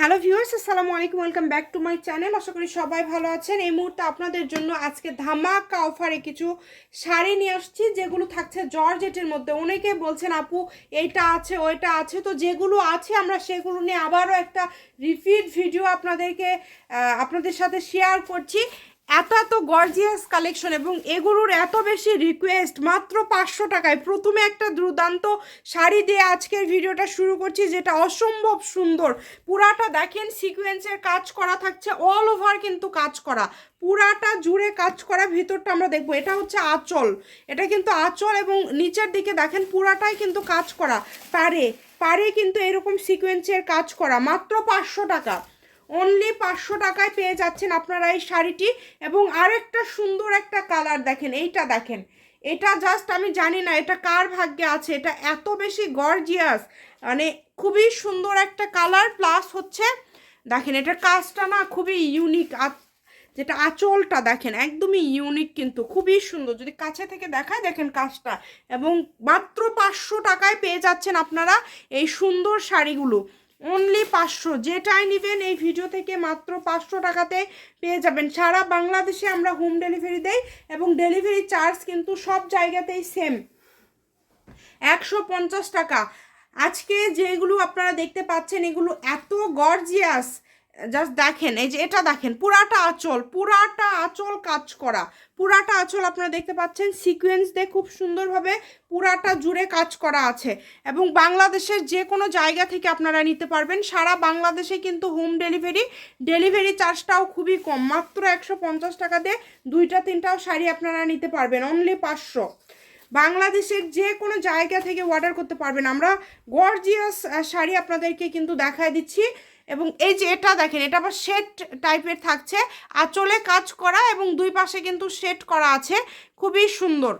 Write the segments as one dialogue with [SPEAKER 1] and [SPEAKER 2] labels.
[SPEAKER 1] Hello viewers, আসসালামু আলাইকুম, welcome back to my channel. আশা করি সবাই ভালো আছেন। এই মুহূর্তে আপনাদের জন্য আজকে ধামাকা অফারে কিছু শাড়ি নিয়ে আসছি, যেগুলো থাকছে জর্জেটের মধ্যে। অনেকে বলছেন, আপু এইটা আছে, ওইটা আছে। তো যেগুলো আছে, আমরা সেগুলো নিয়ে আবারও একটা রিপিট ভিডিও আপনাদেরকে আপনাদের সাথে শেয়ার করছি। এত এত গর্জিয়াস কালেকশন এবং এগুলোর এত বেশি রিকোয়েস্ট মাত্র পাঁচশো টাকায়। প্রথমে একটা দুর্দান্ত শাড়ি দিয়ে আজকের ভিডিওটা শুরু করছি, যেটা অসম্ভব সুন্দর। পুরাটা দেখেন সিকোয়েন্সের কাজ করা থাকছে অল ওভার কিন্তু কাজ করা। পুরাটা জুড়ে কাজ করা, ভিতরটা আমরা দেখব। এটা হচ্ছে আঁচল। এটা কিন্তু আঁচল এবং নিচের দিকে দেখেন, পুরাটাই কিন্তু কাজ করা। পারে পারে কিন্তু এরকম সিকোয়েন্সের কাজ করা, মাত্র পাঁচশো টাকা। অনলি পাঁচশো টাকায় পেয়ে যাচ্ছেন আপনারা এই শাড়িটি এবং আরেকটা সুন্দর একটা কালার দেখেন, এইটা দেখেন। এটা জাস্ট আমি জানি না এটা কার ভাগ্যে আছে, এটা এত বেশি গর্জিয়াস মানে খুবই সুন্দর একটা কালার প্লাস হচ্ছে দেখেন এটার কাজটা না খুবই ইউনিক যেটা আঁচলটা দেখেন একদমই ইউনিক কিন্তু খুবই সুন্দর। যদি কাছে থেকে দেখায় দেখেন কাজটা। এবং মাত্র পাঁচশো টাকায় পেয়ে যাচ্ছেন আপনারা এই সুন্দর শাড়িগুলো। অনলি পাঁচশো। যেটাই নেবেন এই ভিডিও থেকে মাত্র পাঁচশো টাকাতে পেয়ে যাবেন। সারা বাংলাদেশে আমরা হোম ডেলিভারি দেই এবং ডেলিভারি চার্জ কিন্তু সব জায়গাতেই সেম একশো পঞ্চাশ টাকা। আজকে যেগুলো আপনারা দেখতে পাচ্ছেন, এগুলো এত গর্জিয়াস জাস্ট দেখেন, এই যে এটা দেখেন, পুরাটা আঁচল পুরাটা আঁচল কাজ করা। পুরাটা আঁচল আপনারা দেখতে পাচ্ছেন সিকোয়েন্স দিয়ে খুব সুন্দরভাবে পুরাটা জুড়ে কাজ করা আছে। এবং বাংলাদেশের যে কোনো জায়গা থেকে আপনারা নিতে পারবেন, সারা বাংলাদেশে কিন্তু হোম ডেলিভারি ডেলিভারি চার্জটাও খুবই কম। মাত্র একশো পঞ্চাশ টাকা দিয়ে দুইটা, তিনটাও শাড়ি আপনারা নিতে পারবেন অনলি পাঁচশো। বাংলাদেশের যে কোনো জায়গা থেকে অর্ডার করতে পারবেন। আমরা গর্জিয়াস শাড়ি আপনাদেরকে কিন্তু দেখায় দিচ্ছি। এবং এই যে এটা দেখেন, এটা আবার সেট টাইপের থাকছে। আঁচলে কাজ করা এবং দুই পাশে কিন্তু সেট করা আছে। খুবই সুন্দর।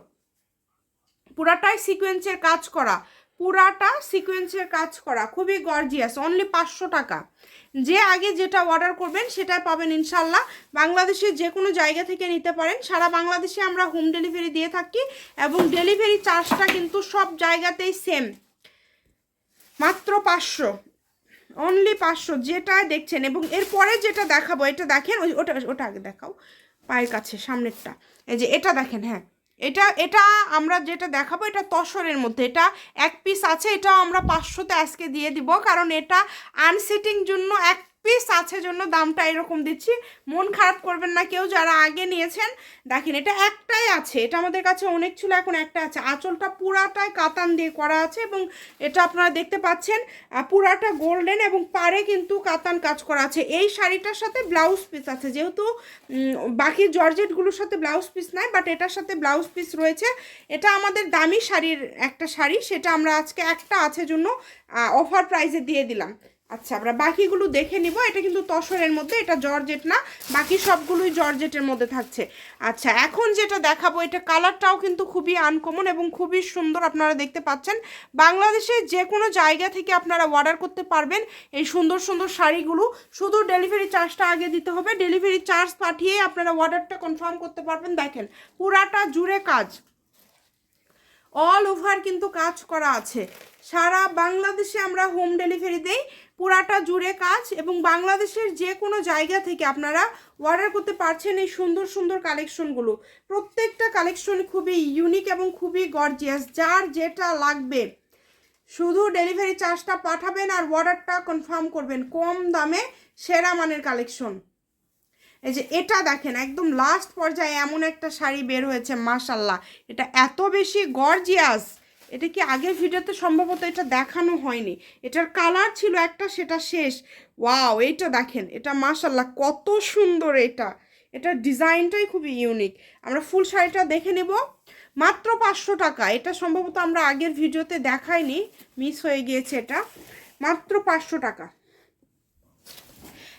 [SPEAKER 1] পুরাটাই সিকোয়েন্সের কাজ করা। পুরাটা সিকোয়েন্সের কাজ করা। খুবই গর্জিয়াস অনলি পাঁচশো টাকা। যে আগে যেটা অর্ডার করবেন, সেটাই পাবেন ইনশাল্লাহ। বাংলাদেশের যে কোনো জায়গা থেকে নিতে পারেন। সারা বাংলাদেশে আমরা হোম ডেলিভারি দিয়ে থাকি এবং ডেলিভারি চার্জটা কিন্তু সব জায়গাতেই সেম মাত্র পাঁচশো। অনলি পাঁচশো যেটা দেখছেন এবং এরপরে যেটা দেখাবো, এটা দেখেন, ওই ওটা ওটা আগে দেখাও, পায়ের কাছে, সামনেরটা। এই যে এটা দেখেন হ্যাঁ। এটা এটা আমরা যেটা দেখাবো, এটা তসরের মধ্যে। এটা এক পিস আছে, এটাও আমরা পাঁচশোতে আজকে দিয়ে দিব, কারণ এটা আনসিটিং জন্য এক পিস আছে জন্য দামটা এরকম দিচ্ছি। মন খারাপ করবেন না, কেউ যারা আগে নিয়েছেন, দেখেন এটা একটাই আছে, এটা আমাদের কাছে অনেক ছিল, এখন একটা আছে। আঁচলটা পুরাটাই কাতান দিয়ে করা আছে এবং এটা আপনারা দেখতে পাচ্ছেন পুরাটা গোল্ডেন এবং পারে কিন্তু কাতান কাজ করা আছে। এই শাড়িটার সাথে ব্লাউজ পিস আছে, যেহেতু বাকি জর্জেটগুলোর সাথে ব্লাউজ পিস নাই বাট এটার সাথে ব্লাউজ পিস রয়েছে। এটা আমাদের দামি শাড়ির একটা শাড়ি, সেটা আমরা আজকে একটা আছে জন্য অফার প্রাইসে দিয়ে দিলাম। আচ্ছা আমরা বাকিগুলো দেখে নিব। এটা কিন্তু তসরের মধ্যে, এটা জর্জেট না। বাকি সবগুলোই জর্জেটের মধ্যে থাকছে। আচ্ছা এখন যেটা দেখাবো, এটা কালারটাও কিন্তু খুবই আনকমন এবং খুবই সুন্দর আপনারা দেখতে পাচ্ছেন। বাংলাদেশে যে কোনো জায়গা থেকে আপনারা অর্ডার করতে পারবেন এই সুন্দর সুন্দর শাড়িগুলো। শুধু ডেলিভারি চার্জটা আগে দিতে হবে। ডেলিভারি চার্জ পাঠিয়ে আপনারা অর্ডারটা কনফার্ম করতে পারবেন। দেখেন, পুরাটা জুড়ে কাজ। অল ওভার কিন্তু কাজ করা আছে। সারা বাংলাদেশে আমরা হোম ডেলিভারি দেই, পুরাটা জুড়ে কাজ এবং বাংলাদেশের যে কোনো জায়গা থেকে আপনারা অর্ডার করতে পারছেন এই সুন্দর সুন্দর কালেকশনগুলো প্রত্যেকটা কালেকশন খুবই ইউনিক এবং খুবই গর্জিয়াস যার যেটা লাগবে। শুধু ডেলিভারি চার্জটা পাঠাবেন আর অর্ডারটা কনফার্ম করবেন, কম দামে সেরা মানের কালেকশন এই যে এটা দেখেন, একদম লাস্ট পর্যায়ে এমন একটা শাড়ি বের হয়েছে মাশাল্লাহ এটা এত বেশি গর্জিয়াস এটা কি আগের ভিডিওতে সম্ভবত এটা দেখানো হয়নি। এটার কালার ছিল একটা, সেটা শেষ। ওয়াও এইটা দেখেন, এটা মাশাল্লাহ কত সুন্দর এটা। এটার ডিজাইনটাই খুবই ইউনিক আমরা ফুল শাড়িটা দেখে নেব। মাত্র পাঁচশো টাকা। এটা সম্ভবত আমরা আগের ভিডিওতে দেখাইনি মিস হয়ে গিয়েছে এটা। মাত্র পাঁচশো টাকা।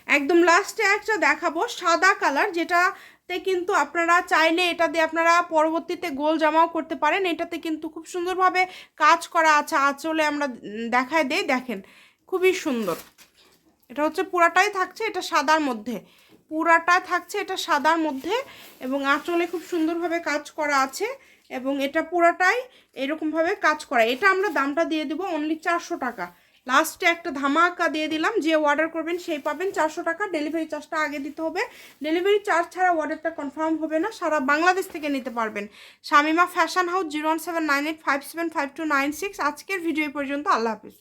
[SPEAKER 1] একদম লাস্টে একটা দেখাবো, সাদা কালার যেটাতে কিন্তু আপনারা চাইলে এটা দিয়ে আপনারা পরবর্তীতে গোল জামাও করতে পারেন। এটাতে কিন্তু খুব সুন্দরভাবে কাজ করা আছে, আঁচলে আমরা দেখায় দেই, দেখেন খুবই সুন্দর। এটা হচ্ছে পুরাটাই থাকছে, এটা সাদার মধ্যে। পুরাটা থাকছে, এটা সাদার মধ্যে এবং আঁচলে খুব সুন্দরভাবে কাজ করা আছে এবং এটা পুরাটাই এরকমভাবে কাজ করা। এটা আমরা দামটা দিয়ে দেবো অনলি চারশো টাকা। লাস্টে একটা ধামাকা দিয়ে দিলাম, যে অর্ডার করবেন সেই পাবেন চারশো টাকা। ডেলিভারি চার্জটা আগে দিতে হবে। ডেলিভারি চার্জ ছাড়া অর্ডারটা কনফার্ম হবে না, সারা বাংলাদেশ থেকে নিতে পারবেন। Shamima fashion house zero one seven nine eight five seven five two nine six আজকের ভিডিও পর্যন্ত, আল্লাহ হাফিজ।